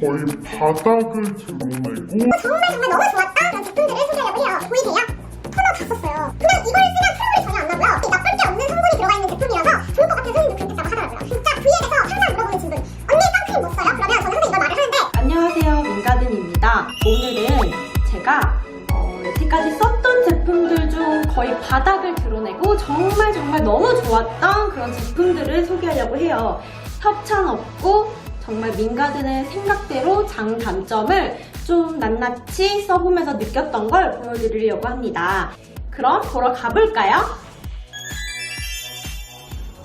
거의 바닥을 드러내고 정말 정말 너무 좋았던 그런 제품들을 소개하려고 해요. 보이세요? 토너 다 썼어요. 그냥 이걸 쓰면 트러블이 전혀 안 나고요. 나쁠 게 없는 성분이 들어가 있는 제품이라서 좋을 것 같은 선생님도 그랬다고 하더라고요. 진짜 V앱에서 항상 물어보는 질문. 언니 선크림 못 써요? 그러면 저는 항상 이걸 말을 하는데 안녕하세요 민가든입니다 오늘은 제가 어, 여태까지 썼던 제품들 중 거의 바닥을 드러내고 정말 정말 너무 좋았던 그런 제품들을 소개하려고 해요 협찬 없고 정말 민가든의 생각대로 장단점을 좀 낱낱이 써보면서 느꼈던 걸 보여드리려고 합니다 그럼 보러 가볼까요?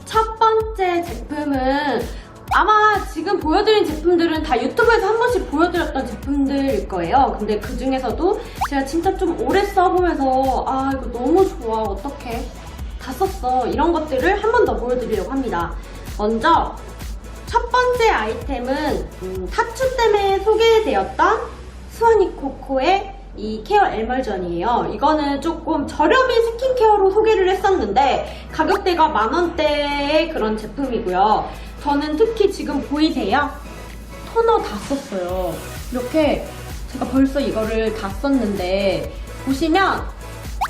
첫 번째 제품은 아마 지금 보여드린 제품들은 다 유튜브에서 한 번씩 보여드렸던 제품들일 거예요. 근데 그 중에서도 제가 진짜 좀 오래 써보면서 아 이거 너무 좋아 어떡해 다 썼어 이런 것들을 한 번 더 보여드리려고 합니다. 먼저 첫 번째 아이템은 음, 타투 때문에 소개되었던 스와니 코코의 이 케어 에멀전이에요. 이거는 조금 저렴이 스킨케어로 소개를 했었는데 가격대가 만 원대의 그런 제품이고요. 저는 특히 지금 보이세요? 토너 다 썼어요. 이렇게 제가 벌써 이거를 다 썼는데 보시면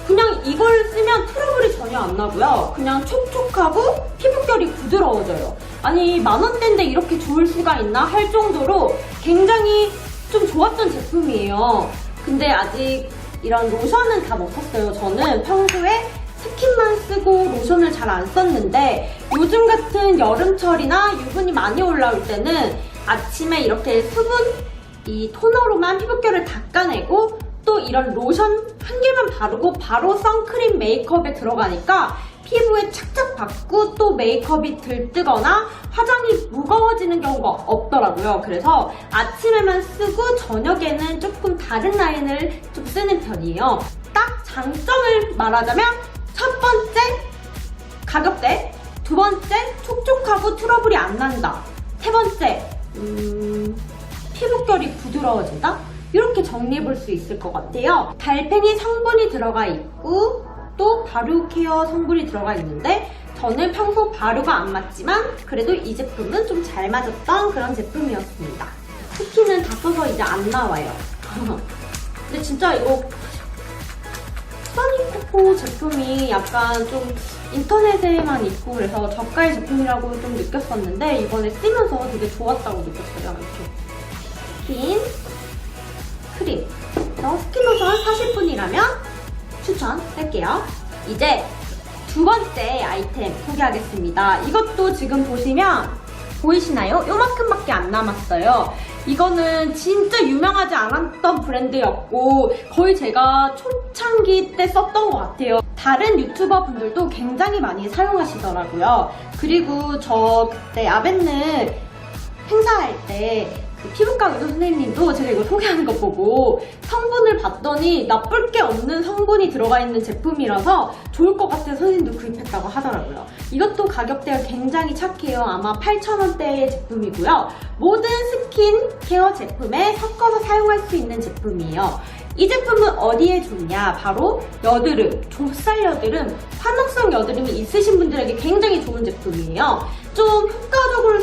그냥 이걸 쓰면 트러블이 전혀 안 나고요. 그냥 촉촉하고 피부결이 부드러워져요. 아니 만 원대인데 이렇게 좋을 수가 있나 할 정도로 굉장히 좀 좋았던 제품이에요. 근데 아직 이런 로션은 다 못 썼어요. 저는 평소에 스킨만 쓰고 로션을 잘 안 썼는데 요즘 같은 여름철이나 유분이 많이 올라올 때는 아침에 이렇게 수분 이 토너로만 피부결을 닦아내고 또 이런 로션 한 개만 바르고 바로 선크림 메이크업에 들어가니까 피부에 착착 받고 또 메이크업이 들뜨거나 화장이 무거워지는 경우가 없더라고요. 그래서 아침에만 쓰고 저녁에는 조금 다른 라인을 좀 쓰는 편이에요. 딱 장점을 말하자면 첫 번째 가격대, 두 번째 촉촉하고 트러블이 안 난다. 세 번째 음, 피부결이 부드러워진다? 이렇게 정리해 볼 수 있을 것 같아요. 달팽이 성분이 들어가 있고 또 발효 케어 성분이 들어가 있는데 저는 평소 발효가 안 맞지만 그래도 이 제품은 좀 잘 맞았던 그런 제품이었습니다. 스킨은 다 써서 이제 안 나와요. 근데 진짜 이거 써니코코 제품이 약간 좀 인터넷에만 있고 그래서 저가의 제품이라고 좀 느꼈었는데 이번에 쓰면서 되게 좋았다고 느꼈어요. 이렇게 크림 그래서 스킨 로션 사실 분이라면 추천할게요. 이제 두 번째 아이템 소개하겠습니다. 이것도 지금 보시면 보이시나요? 요만큼밖에 안 남았어요. 이거는 진짜 유명하지 않았던 브랜드였고 거의 제가 초창기 때 썼던 것 같아요. 다른 유튜버 분들도 굉장히 많이 사용하시더라고요. 그리고 저 그때 아벤느 행사할 때그 피부과 의사 선생님도 제가 이거 소개하는 거 보고 성분을 봤더니 나쁠 게 없는 성분이 들어가 있는 제품이라서 좋을 것 같아서 선생님도 구입했다고 하더라고요. 이것도 가격대가 굉장히 착해요. 아마 8,000원대의 제품이고요. 모든 스킨 케어 제품에 섞어서 사용할 수 있는 제품이에요. 이 제품은 어디에 좋냐? 바로 여드름, 좁쌀 여드름, 화농성 여드름이 있으신 분들에게 굉장히 좋은 제품이에요. 좀 효과적으로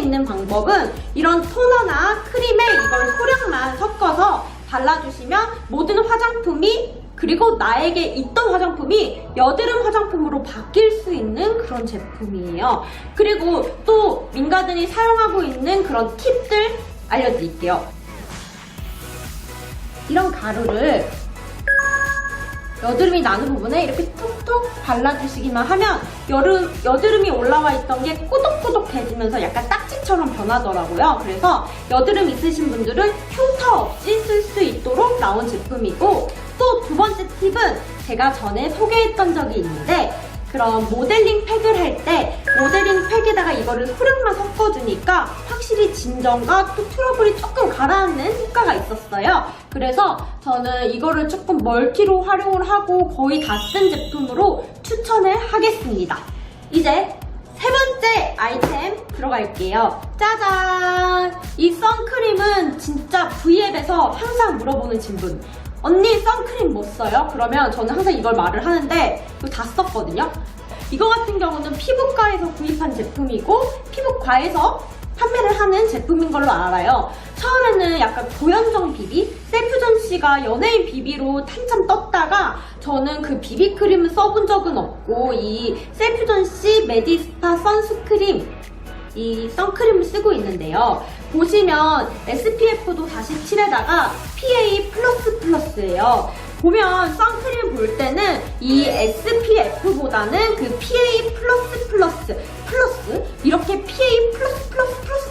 있는 방법은 이런 토너나 크림에 이걸 소량만 섞어서 발라주시면 모든 화장품이 그리고 나에게 있던 화장품이 여드름 화장품으로 바뀔 수 있는 그런 제품이에요. 그리고 또 민가든이 사용하고 있는 그런 팁들 알려드릴게요. 이런 가루를 여드름이 나는 부분에 이렇게 툭툭 발라주시기만 하면 여름, 여드름이 올라와 있던 게 꼬독꼬독해지면서 약간 딱지처럼 변하더라고요. 그래서 여드름 있으신 분들은 흉터 없이 쓸 수 있도록 나온 제품이고 또 두 번째 팁은 제가 전에 소개했던 적이 있는데 그런 모델링 팩을 할 때 모델링 팩에다가 이거를 소량만 섞어주니까 확실히 진정과 또 트러블이 조금 가라앉는 효과가 있었어요. 그래서 저는 이거를 조금 멀티로 활용을 하고 거의 다 쓴 제품으로 추천을 하겠습니다. 이제 세 번째 아이템 들어갈게요. 짜잔! 이 선크림은 진짜 V앱에서 항상 물어보는 질문. 언니 선크림 못 써요? 그러면 저는 항상 이걸 말을 하는데 이거 다 썼거든요. 이거 같은 경우는 피부과에서 구입한 제품이고 피부과에서 판매를 하는 제품인 걸로 알아요. 처음에는 약간 고현정 비비, 셀프전 씨가 연예인 비비로 한참 떴다가 저는 그 비비 크림을 써본 적은 없고 이 셀프전 씨 메디스파 선스크림 이 선크림을 쓰고 있는데요. 보시면 SPF도 47에다가 PA 플러스예요. 보면 선크림 볼 때는 이 SPF보다는 그 PA 플러스 플러스 플러스 이렇게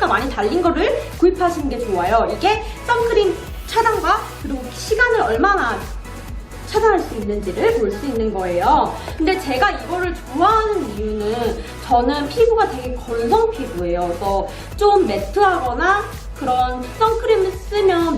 많이 달린 거를 구입하시는 게 좋아요. 이게 선크림 차단과 그리고 시간을 얼마나 차단할 수 있는지를 볼 수 있는 거예요. 근데 제가 이거를 좋아하는 이유는 저는 피부가 되게 건성 피부예요. 그래서 좀 매트하거나 그런 선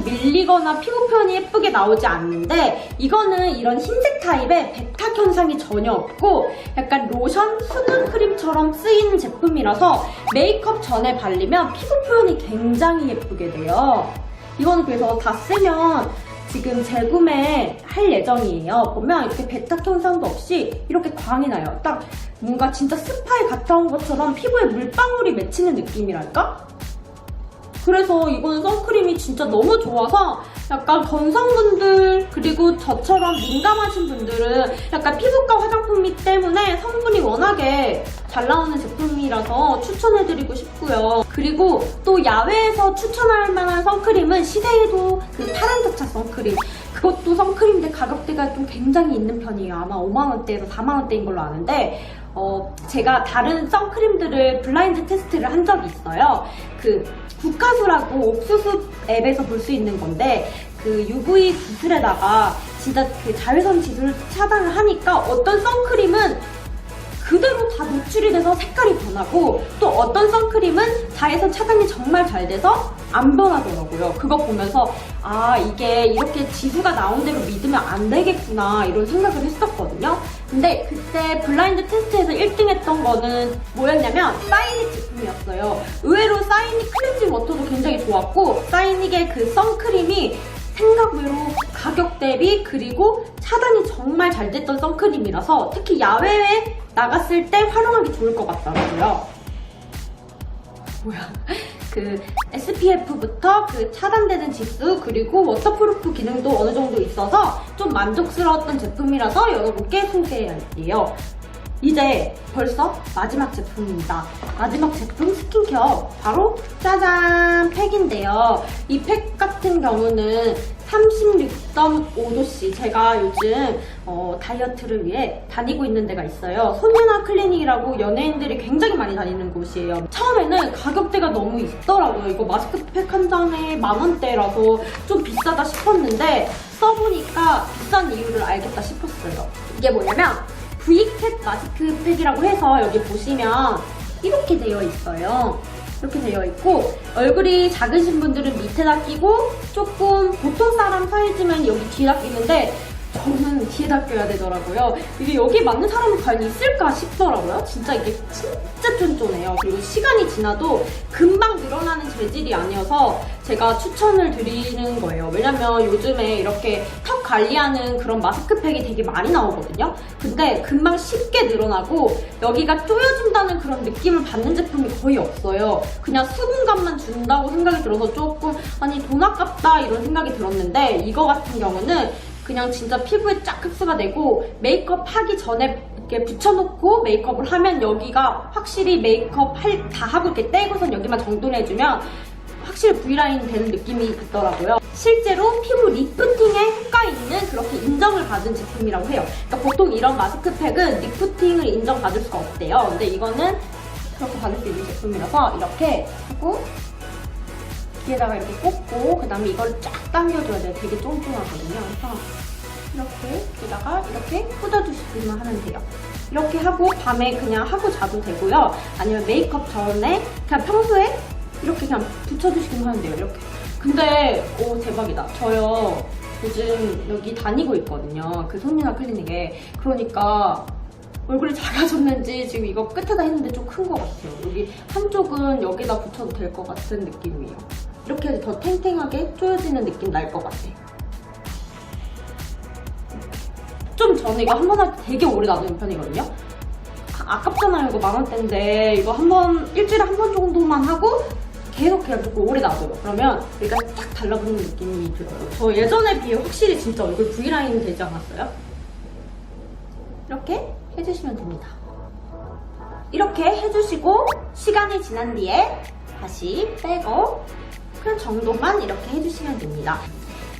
밀리거나 피부 표현이 예쁘게 나오지 않는데 이거는 이런 흰색 타입의 백탁 현상이 전혀 없고 약간 로션, 수분 크림처럼 쓰이는 제품이라서 메이크업 전에 바르면 피부 표현이 굉장히 예쁘게 돼요. 이거는 그래서 다 쓰면 지금 재구매할 예정이에요. 보면 이렇게 배탁 현상도 없이 이렇게 광이 나요. 딱 뭔가 진짜 스파에 갔다 온 것처럼 피부에 물방울이 맺히는 느낌이랄까? 그래서 이거는 선크림이 진짜 너무 좋아서 약간 건성분들 그리고 저처럼 민감하신 분들은 약간 피부과 화장품이 때문에 성분이 워낙에 잘 나오는 제품이라서 추천해드리고 싶고요. 그리고 또 야외에서 추천할 만한 선크림은 시세에도 그 파란자차 선크림 그것도 선크림인데 가격대가 좀 굉장히 있는 편이에요. 아마 5만원대에서 4만원대인 걸로 아는데 어, 제가 다른 선크림들을 블라인드 테스트를 한 적이 있어요. 그 국화수라고 옥수수 앱에서 볼 수 있는 건데 그 UV 구슬에다가 진짜 그 자외선 지수를 차단을 하니까 어떤 선크림은 그대로 다 노출이 돼서 색깔이 변하고 또 어떤 선크림은 자외선 차단이 정말 잘 돼서 안 변하더라고요. 그거 보면서 아 이게 이렇게 지수가 나온 대로 믿으면 안 되겠구나 이런 생각을 했었거든요. 근데 그때 블라인드 테스트에서 1등 했던 거는 뭐였냐면 사이닉 제품이었어요. 의외로 사이닉 클렌징 워터도 굉장히 좋았고 사이닉의 그 선크림이 생각 외로 가격 대비 그리고 차단이 정말 잘 됐던 선크림이라서 특히 야외에 나갔을 때 활용하기 좋을 것 같더라고요. 뭐야? 그 SPF부터 그 차단되는 지수 그리고 워터프루프 기능도 어느 정도 있어서 좀 만족스러웠던 제품이라서 여러분께 소개할게요. 이제 벌써 마지막 제품입니다. 마지막 제품 스킨케어 바로 짜잔 팩인데요. 이 팩 같은 경우는 36.5도씨 제가 요즘 어, 다이어트를 위해 다니고 있는 데가 있어요. 손유나 클리닉이라고 연예인들이 굉장히 많이 다니는 곳이에요. 처음에는 가격대가 너무 있더라고요. 이거 마스크팩 한 장에 만 원대라서 좀 비싸다 싶었는데 써보니까 비싼 이유를 알겠다 싶었어요. 이게 뭐냐면 V캡 마스크팩이라고 해서 여기 보시면 이렇게 되어 있어요. 이렇게 되어 있고 얼굴이 작으신 분들은 밑에다 끼고 조금 보통 사람 사이즈면 여기 뒤에다 끼는데 저는 뒤에다 껴야 되더라고요. 이게 여기 맞는 사람이 과연 있을까 싶더라고요. 진짜 이게 진짜 쫀쫀해요. 그리고 시간이 지나도 금방 늘어나는 아니어서 제가 추천을 드리는 거예요. 왜냐면 요즘에 이렇게 턱 관리하는 그런 마스크팩이 되게 많이 나오거든요. 근데 금방 쉽게 늘어나고 여기가 쪼여진다는 그런 느낌을 받는 제품이 거의 없어요. 그냥 수분감만 준다고 생각이 들어서 조금 아니 돈 아깝다 이런 생각이 들었는데 이거 같은 경우는 그냥 진짜 피부에 쫙 흡수가 되고 메이크업 하기 전에 이렇게 붙여놓고 메이크업을 하면 여기가 확실히 메이크업 할, 다 하고 이렇게 떼고선 여기만 정돈해주면 확실히 V라인 되는 느낌이 있더라고요. 실제로 피부 리프팅에 효과 있는 그렇게 인정을 받은 제품이라고 해요. 그러니까 보통 이런 마스크팩은 리프팅을 인정받을 수가 없대요. 근데 이거는 그렇게 받을 수 있는 제품이라서 이렇게 하고 뒤에다가 이렇게 꽂고 그 다음에 이걸 쫙 당겨줘야 돼요. 되게 쫀쫀하거든요. 그래서 이렇게 여기다가 이렇게 꽂아주시기만 하면 돼요. 이렇게 하고 밤에 그냥 하고 자도 되고요. 아니면 메이크업 전에 그냥 평소에 이렇게 그냥 붙여주시기만 하면 돼요. 이렇게. 근데 오 대박이다. 저요 요즘 여기 다니고 있거든요. 그 손이나 클리닉에. 그러니까 얼굴이 작아졌는지 지금 이거 끝에다 했는데 좀 큰 것 같아요. 여기 한쪽은 여기다 붙여도 될 것 같은 느낌이에요. 이렇게 해서 더 탱탱하게 쪼여지는 느낌 날 것 같아. 좀 저는 이거 한 번 할 때 되게 오래 놔두는 편이거든요. 아, 아깝잖아요. 이거 만 원대인데 이거 한 번 일주일에 한 번 정도만 하고 계속 계속 오래 놔둬요. 그러면 여기가 쫙 달라붙는 느낌이 들어요. 저 예전에 비해 확실히 진짜 얼굴 V라인이 되지 않았어요? 이렇게 해주시면 됩니다. 이렇게 해주시고 시간이 지난 뒤에 다시 빼고 그 정도만 이렇게 해주시면 됩니다.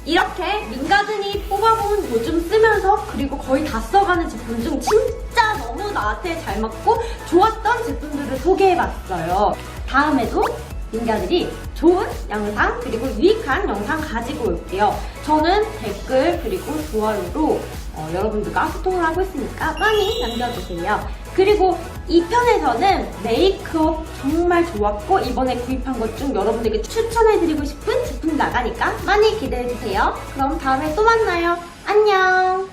이렇게 민가든이 뽑아본 요즘 쓰면서 그리고 거의 다 써가는 제품 중 진짜 너무 나한테 잘 맞고 좋았던 제품들을 소개해봤어요. 다음에도 민가들이 좋은 영상 그리고 유익한 영상 가지고 올게요. 저는 댓글 그리고 좋아요로 어, 여러분들과 소통을 하고 있으니까 많이 남겨주세요. 그리고 이 편에서는 메이크업 정말 좋았고 이번에 구입한 것 중 여러분들께 추천해드리고 싶은 제품 나가니까 많이 기대해주세요. 그럼 다음에 또 만나요. 안녕!